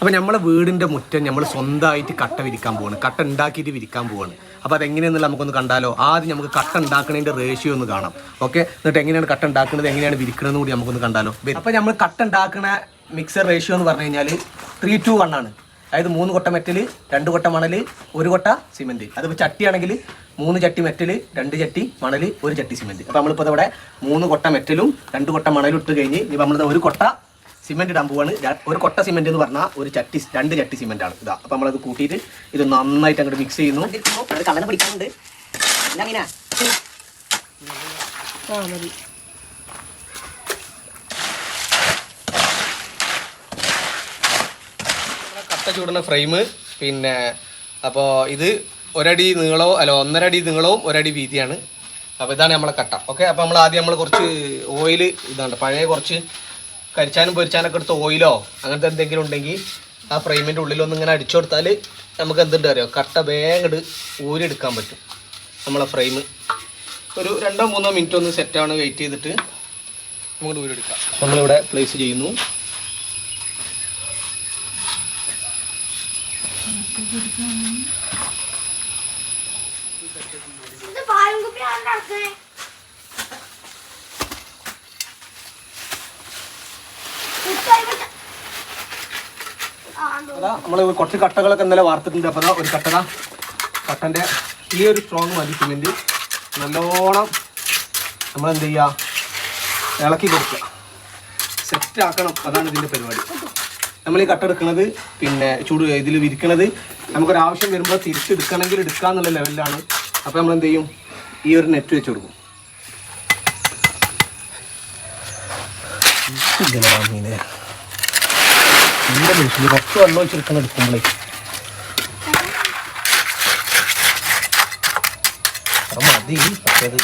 അപ്പോൾ നമ്മളെ വീടിന്റെ മുറ്റം നമ്മൾ സ്വന്തമായിട്ട് കട്ട വിരിക്കാൻ പോവാണ്. കട്ട ഉണ്ടാക്കിയിട്ട് വിരിക്കാൻ പോവാണ്. അപ്പോൾ അതെങ്ങനെയെന്നുള്ള നമുക്കൊന്ന് കണ്ടാലോ? ആദ്യം നമുക്ക് കട്ട ഉണ്ടാക്കുന്നതിന്റെ റേഷ്യോ ഒന്ന് കാണാം. ഓക്കെ എന്നിട്ട് എങ്ങനെയാണ് കട്ട ഉണ്ടാക്കുന്നത് എങ്ങനെയാണ് വിരിക്കണമെന്ന് കൂടി നമുക്കൊന്ന് കണ്ടാലോ. അപ്പോൾ നമ്മൾ കട്ട ഉണ്ടാക്കുന്ന മിക്സർ റേഷ്യോ എന്ന് പറഞ്ഞു കഴിഞ്ഞാൽ ത്രീ ടു വൺ ആണ്. അതായത് മൂന്ന് കൊട്ട മെറ്റൽ രണ്ട് കൊട്ട മണൽ ഒരു കൊട്ട സിമെന്റ് അതിപ്പോൾ ചട്ടിയാണെങ്കിൽ മൂന്ന് ചട്ടി മെറ്റൽ രണ്ട് ചട്ടി മണൽ ഒരു ചട്ടി സിമെന്റ് അപ്പോൾ നമ്മളിപ്പോൾ ഇവിടെ മൂന്ന് കൊട്ട മെറ്റലും രണ്ട് കൊട്ട മണലും ഇട്ട് കഴിഞ്ഞ് ഇനി നമ്മളിത് ഒരു കൊട്ട സിമെന്റ് ഇടാൻ പോവാണ്. ഒരു കൊട്ട സിമെന്റ് എന്ന് പറഞ്ഞാൽ ഒരു ചട്ടി രണ്ട് ചട്ടി സിമെന്റ് ആണ് ഇതാ അപ്പോൾ നമ്മളത് കൂട്ടിയിട്ട് ഇത് നന്നായിട്ട് അങ്ങോട്ട് മിക്സ് ചെയ്യുന്നു. ആ മതി. കട്ട ചൂടുന്ന ഫ്രെയിം പിന്നെ അപ്പോൾ ഇത് ഒരടി നീളവും അല്ല ഒന്നര അടി നീളവും ഒരടി വീതിയാണ്. അപ്പോൾ ഇതാണ് നമ്മളെ കട്ട. ഓക്കെ അപ്പോൾ നമ്മൾ ആദ്യം നമ്മൾ കുറച്ച് ഓയിൽ ഇതാണ് പഴയ കുറച്ച് കരിച്ചാനും പൊരിച്ചാനൊക്കെ എടുത്ത് ഓയിലോ അങ്ങനത്തെ എന്തെങ്കിലും ഉണ്ടെങ്കിൽ ആ ഫ്രെയിമിന്റെ ഉള്ളിലൊന്ന് ഇങ്ങനെ അടിച്ചു കൊടുത്താൽ നമുക്ക് എന്തുണ്ട് അറിയോ? കട്ട വേഗം ഊരെടുക്കാൻ പറ്റും. നമ്മളെ ഫ്രെയിം ഒരു രണ്ടോ മൂന്നോ മിനിറ്റ് ഒന്ന് സെറ്റാണ് വെയിറ്റ് ചെയ്തിട്ട് നമുക്ക് ഊരിയെടുക്കാം നമ്മളിവിടെ പ്ലേസ് ചെയ്യുന്നു. ഇത് കുപ്പി ആണ് നമ്മൾ കുറച്ച് കട്ടകളൊക്കെ ഇന്നലെ വാർത്തിട്ടുണ്ട്. അപ്പോൾ ഒരു കട്ടക കട്ടന്റെ ഈ ഒരു സ്ട്രോങ് മതി സിമെന്റ് നല്ലോണം നമ്മൾ എന്ത് ചെയ്യാ? ഇളക്കി കൊടുക്കുക. സെറ്റ് ആക്കണം. അതാണ് ഇതിന്റെ പരിപാടി. നമ്മൾ ഈ കട്ട എടുക്കുന്നത് പിന്നെ ചൂട് ഇതിൽ വിരിക്കണത് നമുക്കൊരാവശ്യം വരുമ്പോൾ തിരിച്ചെടുക്കണമെങ്കിൽ എടുക്കാന്നുള്ള ലെവലിലാണ് അപ്പോൾ നമ്മൾ എന്ത് ചെയ്യും? ഈ ഒരു നെറ്റ് വെച്ച് കൊടുക്കും. ഇങ്ങനെ എന്റെ വീട്ടിൽ കുറച്ച് വെള്ളം ഒഴിച്ചെടുക്കണം എടുക്കുമ്പോഴേ മതി പക്ഷേ അത്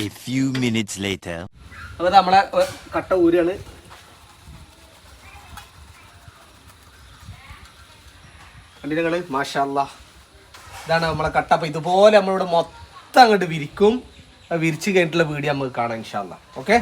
A few minutes later. അപ്പോൾ നമ്മളെ കട്ട ഊരാണ്. കണ്ടില്ല നിങ്ങൾ? മാഷല്ല. ഇതാണ് നമ്മളെ കട്ട. അപ്പോൾ ഇതുപോലെ നമ്മളിവിടെ മൊത്തം അങ്ങോട്ട് വിരിക്കും. വിരിച്ച് കഴിഞ്ഞിട്ടുള്ള വീഡിയോ നമുക്ക് കാണാം ഇൻഷാല്ല ഓക്കെ?